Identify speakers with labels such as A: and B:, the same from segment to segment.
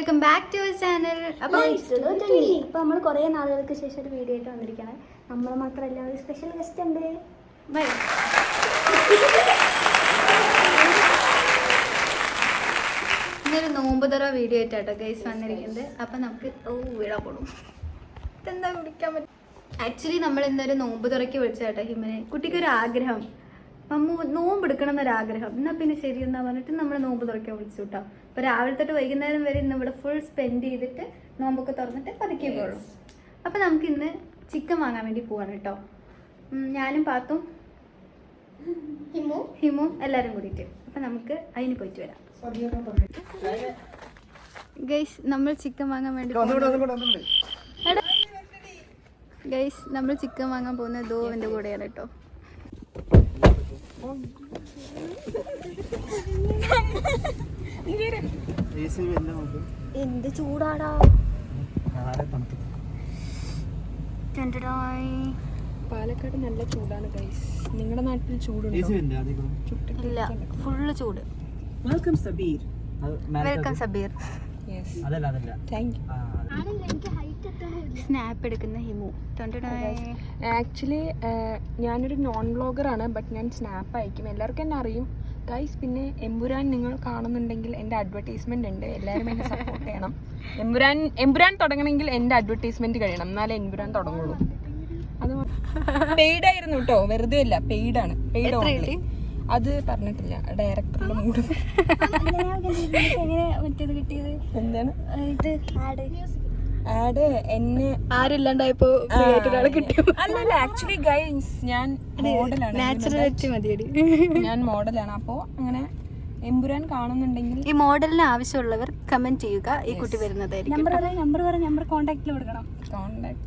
A: Welcome back to our channel അപ്പോൾ
B: ഇപ്പൊ നമ്മൾ കുറെ നാളുകൾക്ക് ശേഷം ഒരു വീഡിയോ ആയിട്ട് വന്നിരിക്കുകയാണ്. നമ്മൾ മാത്രമല്ല ഒരു സ്പെഷ്യൽ ഗസ്റ്റ് ഉണ്ട്.
A: ബൈ ഇന്നൊരു നോമ്പ് തറ വീഡിയോ ആയിട്ടാട്ടോ ഗൈസ് വന്നിരിക്കുന്നത്. അപ്പം നമുക്ക് ഓ വീഴാൻ പോടും ഇതെന്താ വിളിക്കാൻ പറ്റും ആക്ച്വലി നമ്മൾ ഇന്നൊരു നോമ്പ് തുറക്കി വിളിച്ചാട്ടോ ഹിമനെ. കുട്ടിക്കൊരു ആഗ്രഹം മമ്മു നോമ്പ് എടുക്കണം എന്നൊരാഗ്രഹം എന്നാൽ പിന്നെ ശരി എന്നാ പറഞ്ഞിട്ട് നമ്മൾ നോമ്പ് തുറക്കാൻ വിളിച്ചു കേട്ടോ അപ്പോൾ രാവിലെ തൊട്ട് വൈകുന്നേരം വരെ ഇന്ന് ഇവിടെ ഫുൾ സ്പെൻഡ് ചെയ്തിട്ട് നോമ്പൊക്കെ തുറന്നിട്ട് പതുക്കെ പോകും അപ്പോൾ നമുക്ക് ഇന്ന് ചിക്കൻ വാങ്ങാൻ വേണ്ടി പോവാണ് കേട്ടോ ഞാനും പാത്തും
B: ഹിമു.
A: ഹിമു എല്ലാരും കൂടിയിട്ട്. അപ്പം നമുക്ക് അതിന് പോയിട്ട് വരാം. ഗൈസ് നമ്മൾ ചിക്കൻ വാങ്ങാൻ വേണ്ടി ഗൈസ് നമ്മൾ ചിക്കൻ വാങ്ങാൻ പോകുന്നത് ദോ എന്റെ കൂടെയാണ് കേട്ടോ
B: എന്ത് ചൂടാടാ.
C: പാലക്കാട് നല്ല ചൂടാണ് ഗൈസ് നിങ്ങളുടെ നാട്ടിൽ ചൂടുണ്ടോ?
A: ഇല്ല ഫുള്ള് ചൂട്.
C: Welcome Sabeer
A: welcome Sabeer
C: yes
D: അതല്ല അതല്ല.
C: താങ്ക് യു
A: സ്നാപ്പ് എടുക്കുന്ന ഹിമു.
C: ആക്ച്വലി ഞാനൊരു നോൺ വ്ളോഗറാണ് ബട്ട് ഞാൻ സ്നാപ്പ് അയക്കും. എല്ലാവർക്കും എന്നെ അറിയും. ഗൈസ് പിന്നെ എമ്പുരാൻ നിങ്ങൾ കാണുന്നുണ്ടെങ്കിൽ എന്റെ അഡ്വർടൈസ്മെന്റ് ഉണ്ട്. എല്ലാവരും എന്നെ സപ്പോർട്ട് ചെയ്യണം. എമ്പുരാൻ എമ്പുരാൻ തുടങ്ങണമെങ്കിൽ എന്റെ അഡ്വർടൈസ്മെന്റ് കഴിയണം. എന്നാലേ എമ്പുരാൻ തുടങ്ങുള്ളൂ. അത് പെയ്ഡ് ആയിരുന്നു കേട്ടോ. വെറുതെ അല്ല പെയ്ഡാണ് പെയ്ഡ്
A: ഓൺലി?
C: അത് പറഞ്ഞിട്ടില്ല. ഡയറക്ടറുടെ മൂഡ്.
B: എങ്ങനെ മറ്റേത് കിട്ടിയത്?
C: എന്താണ്?
B: ഇത് ആഡ്
C: എന്നെ
A: ആരില്ലാണ്ടായപ്പോ ഒരാളെ കിട്ടിയോ?
C: അല്ലല്ല ആക്ച്വലി ഗൈസ് ഞാൻ മോഡലാണ്
A: നാച്ചുറാലിറ്റി മതിയടി.
C: ഞാൻ മോഡലാണ്. അപ്പോ അങ്ങനെ എമ്പുരാൻ കാണുന്നുണ്ടെങ്കിൽ
A: ഈ മോഡലിന് ആവശ്യമുള്ളവർ കമന്റ് ചെയ്യുക ഈ കുട്ടി വരുന്നതായിരിക്കും.
B: നമ്പർ പറ നമ്പർ പറ നമ്പർ കോണ്ടാക്റ്റിൽ കൊടുക്കണം
C: കോണ്ടാക്ട്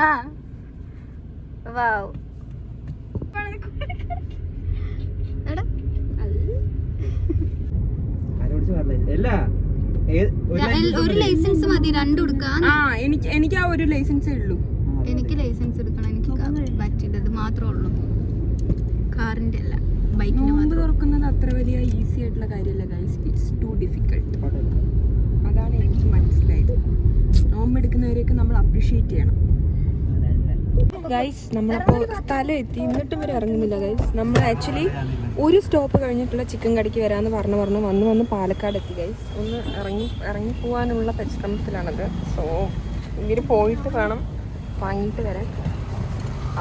A: ആ. വാവ്
D: അല്ല. ഒരു
A: ലൈസൻസ് മതി രണ്ടും എടുക്കാൻ
C: ആ എനിക്ക് എനിക്ക് ആ ഒരു ലൈസൻസേ ഉള്ളൂ.
A: എനിക്ക് ലൈസൻസ് എടുക്കണം. എനിക്ക് പറ്റിയത് മാത്രമേ ഉള്ളൂ. കാറിന്റെ അല്ല ബൈക്കിന്റെ
C: നോമ്പ് തുറക്കുന്നത് അത്ര വലിയ ഈസി ആയിട്ടുള്ള കാര്യമല്ല ഗൈസ് ഇറ്റ്സ് ടു ഡിഫിക്കൾട്ട് അതാണ് എനിക്ക് മനസ്സിലായത്. നോമ്പ് എടുക്കുന്നവരെയൊക്കെ നമ്മൾ അപ്രീഷിയേറ്റ് ചെയ്യണം. ഗൈസ് നമ്മളിപ്പോൾ സ്ഥലം എത്തി. എന്നിട്ടും വരെ ഇറങ്ങുന്നില്ല ഗൈസ് നമ്മൾ ആക്ച്വലി ഒരു സ്റ്റോപ്പ് കഴിഞ്ഞിട്ടുള്ള ചിക്കൻ കടിക്ക് വരാമെന്ന് പറഞ്ഞു പറഞ്ഞു വന്ന് വന്ന് പാലക്കാട് എത്തി ഗൈസ് ഒന്ന് ഇറങ്ങി ഇറങ്ങി പോകാനുള്ള പരിശ്രമത്തിലാണത്. സോ ഇവർ പോയിട്ട് വേണം വാങ്ങിയിട്ട് വരാൻ.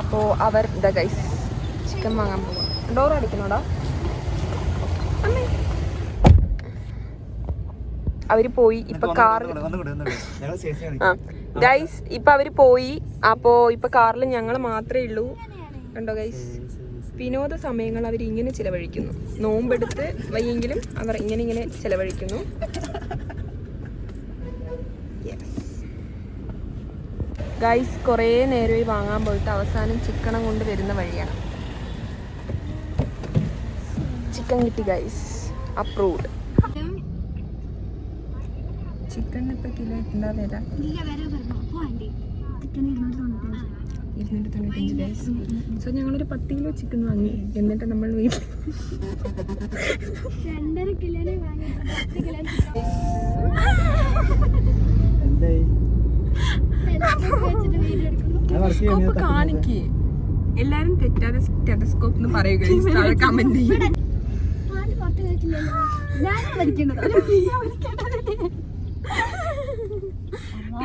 C: അപ്പോൾ അവർ ഇതാ ഗൈസ് ചിക്കൻ വാങ്ങാൻ പോകും ഡോർ അടിക്കണോടാ അവർ പോയി ഇപ്പൊ കാറിൽ ഗൈസ് ഇപ്പൊ അവർ പോയി. അപ്പോ ഇപ്പൊ കാറിൽ ഞങ്ങൾ മാത്രമേ ഉള്ളൂ. കണ്ടോ ഗൈസ് വിനോദ സമയങ്ങൾ അവർ ഇങ്ങനെ ചിലവഴിക്കുന്നു. നോമ്പെടുത്ത് വയ്യെങ്കിലും അവർ ഇങ്ങനെ ഇങ്ങനെ ചിലവഴിക്കുന്നു. ഗൈസ് കുറേ നേരമായി വാങ്ങാൻ പോയിട്ട് അവസാനം ചിക്കണം കൊണ്ട് വരുന്ന വഴിയാണ്. ചിക്കൻ കിട്ടി ഗൈസ് അപ്രൂവ്ഡ് ചിക്കൻ ഇപ്പൊ കിലോ എന്താ വില? ഇരുന്നൂറ്റി തൊണ്ണൂറ്റഞ്ച് ഗൈസ് സോ ഞങ്ങളൊരു പത്ത് കിലോ ചിക്കൻ വാങ്ങി. എന്നിട്ട് നമ്മൾ വീട്ടിൽ
B: രണ്ടര കിലോ
C: ടെലസ്കോപ്പ് കാണിക്ക്. എല്ലാരും തെറ്റാതെ ടെലസ്കോപ്പ് എന്ന് പറയുക കമന്റ് ചെയ്യും.
B: ഞാൻ വലിക്കേണ്ടത്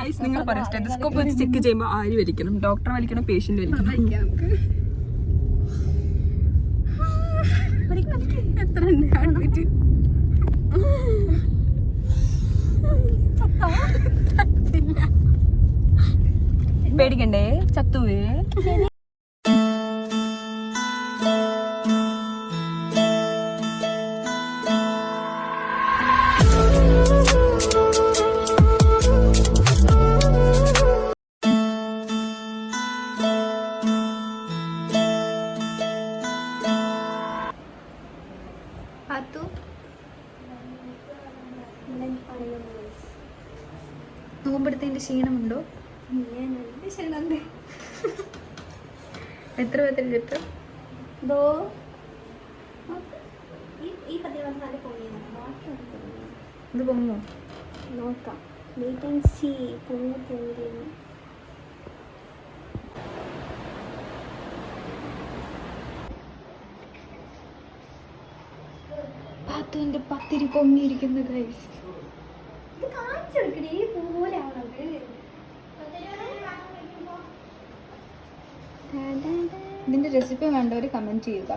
C: Guys, നിങ്ങൾ പറയാം. സ്റ്റെതസ്കോപ്പ് വെച്ച് ചെക്ക് ചെയ്യുമ്പോൾ ആര് വലിക്കണം? Doctor വലിക്കണം patient വലിക്കണം?
A: എത്ര
C: പേടിക്കണ്ടേ? ചത്തുവേ?
A: നോമ്പെടുത്തതിന്റെ ക്ഷീണമുണ്ടോ? എത്ര പത്തിൽ കിട്ടും?
B: ദോ
A: ഇത് പൊങ്ങോ
B: നോക്കാം. വെയിറ്റ് ആൻഡ് സീ പൊങ്ങി
A: പാത്തുവിന്റെ പത്തിരി പൊങ്ങിയിരിക്കുന്നു ഗൈസ്
B: ഇത് ഈ പോലെയാണത്
A: ഇതിന്റെ റെസിപ്പി വേണ്ടവർ കമന്റ് ചെയ്യുക.